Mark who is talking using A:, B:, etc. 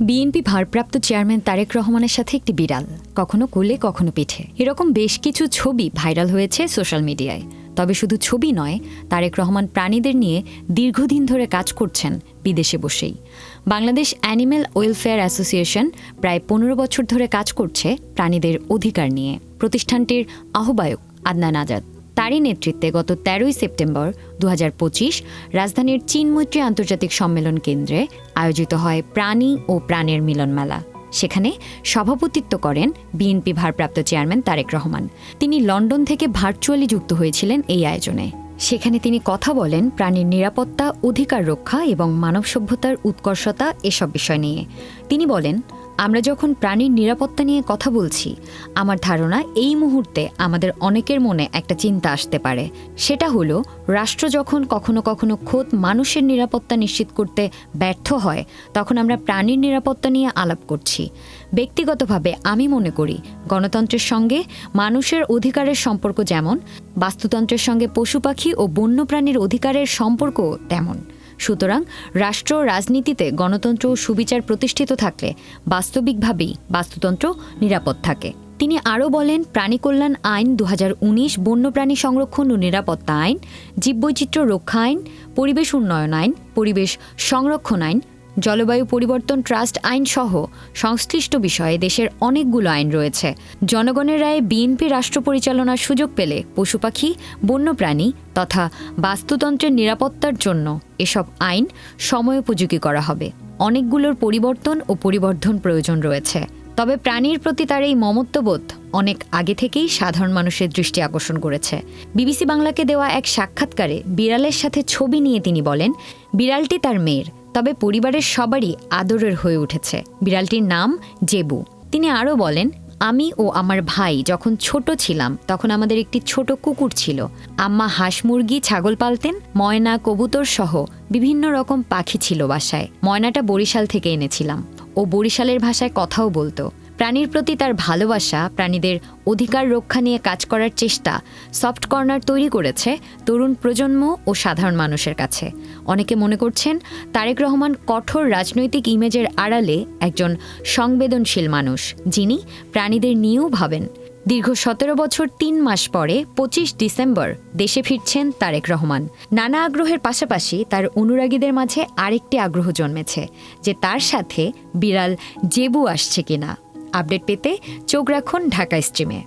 A: BNP ভারপ্রাপ্ত chairman Tarique রহমানের সাথে একটি বিড়াল, কখনো কোলে, কখনো পিঠে। এরকম বেশ কিছু ছবি ভাইরাল হয়েছে সোশ্যাল মিডিয়ায়। তবে শুধু ছবি নয়, তারেক রহমান প্রাণীদের নিয়ে দীর্ঘদিন ধরে কাজ করছেন বিদেশে বসেই। বাংলাদেশ অ্যানিম্যাল ওয়েলফেয়ার অ্যাসোসিয়েশন প্রায় পনেরো বছর ধরে কাজ করছে প্রাণীদের অধিকার নিয়ে। প্রতিষ্ঠানটির আহ্বায়ক আদনান আজাদ। তারই নেতৃত্বে গত তেরোই সেপ্টেম্বর দুহাজার পঁচিশ রাজধানীর চীনমৈত্রী আন্তর্জাতিক সম্মেলন কেন্দ্রে আয়োজিত হয় প্রাণী ও প্রাণের মিলন মেলা সেখানে সভাপতিত্ব করেন বিএনপি ভারপ্রাপ্ত চেয়ারম্যান তারেক রহমান। তিনি লন্ডন থেকে ভার্চুয়ালি যুক্ত হয়েছিলেন এই আয়োজনে। সেখানে তিনি কথা বলেন প্রাণীর নিরাপত্তা, অধিকার রক্ষা এবং মানব সভ্যতার উৎকর্ষতা এসব বিষয় নিয়ে। তিনি বলেন আমরা যখন প্রাণীর নিরাপত্তা নিয়ে কথা বলছি, আমার ধারণা এই মুহূর্তে আমাদের অনেকের মনে একটা চিন্তা আসতে পারে। সেটা হলো, রাষ্ট্র যখন কখনো কখনো খোদ মানুষের নিরাপত্তা নিশ্চিত করতে ব্যর্থ হয়, তখন আমরা প্রাণীর নিরাপত্তা নিয়ে আলাপ করছি। ব্যক্তিগতভাবে আমি মনে করি, গণতন্ত্রের সঙ্গে মানুষের অধিকারের সম্পর্ক যেমন, বাস্তুতন্ত্রের সঙ্গে পশু পাখি ও বন্যপ্রাণীর অধিকারের সম্পর্ক তেমন। সুতরাং রাষ্ট্র রাজনীতিতে গণতন্ত্র ও সুবিচার প্রতিষ্ঠিত থাকলে বাস্তবিকভাবেই বাস্তুতন্ত্র নিরাপদ থাকে। তিনি আরও বলেন, প্রাণী কল্যাণ আইন দু হাজার উনিশ বন্যপ্রাণী সংরক্ষণ ও নিরাপত্তা আইন, জীববৈচিত্র্য রক্ষা আইন, পরিবেশ উন্নয়ন আইন, পরিবেশ সংরক্ষণ আইন জলবায়ু পরিবর্তন ট্রাস্ট আইন সহ সংশ্লিষ্ট বিষয়ে দেশের অনেকগুলো আইন রয়েছে। জনগণের রায়ে বিএনপি রাষ্ট্র পরিচালনার সুযোগ পেলে পশু পাখি, বন্যপ্রাণী তথা বাস্তুতন্ত্রের নিরাপত্তার জন্য এসব আইন সময়োপযোগী করা হবে। অনেকগুলোর পরিবর্তন ও পরিবর্ধন প্রয়োজন রয়েছে। তবে প্রাণীর প্রতি তার এই মমত্ববোধ অনেক আগে থেকেই সাধারণ মানুষের দৃষ্টি আকর্ষণ করেছে। বিবিসি বাংলাকে দেওয়া এক সাক্ষাৎকারে বিড়ালের সাথে ছবি নিয়ে তিনি বলেন, বিড়ালটি তার মেয়ের। তবে পরিবারের সবারই আদরের হয়ে উঠেছে। বিড়ালটির নাম জেবু। তিনি আরও বলেন, আমি ও আমার ভাই যখন ছোট ছিলাম, তখন আমাদের একটি ছোট কুকুর ছিল। আম্মা হাঁস মুরগি, ছাগল পালতেন, ময়না, কবুতর সহ বিভিন্ন রকম পাখি ছিল বাসায়। ময়নাটা বরিশাল থেকে এনেছিলাম। ও বরিশালের ভাষায় কথাও বলতো। প্রাণীর প্রতি তার ভালোবাসা, প্রাণীদের অধিকার রক্ষা নিয়ে কাজ করার চেষ্টা সফট কর্নার তৈরি করেছে তরুণ প্রজন্ম ও সাধারণ মানুষের কাছে। অনেকে মনে করছেন তারেক রহমান কঠোর রাজনৈতিক ইমেজের আড়ালে একজন সংবেদনশীল মানুষ, যিনি প্রাণীদের নিয়েও ভাবেন। দীর্ঘ সতেরো বছর তিন মাস পরে পঁচিশ ডিসেম্বর দেশে ফিরছেন তারেক রহমান। নানা আগ্রহের পাশাপাশি তার অনুরাগীদের মাঝে আরেকটি আগ্রহ জন্মেছে, যে তার সাথে বিড়াল জেবু আসছে কিনা। আপডেট পেতে চোখ রাখুন ঢাকা স্ট্রিমে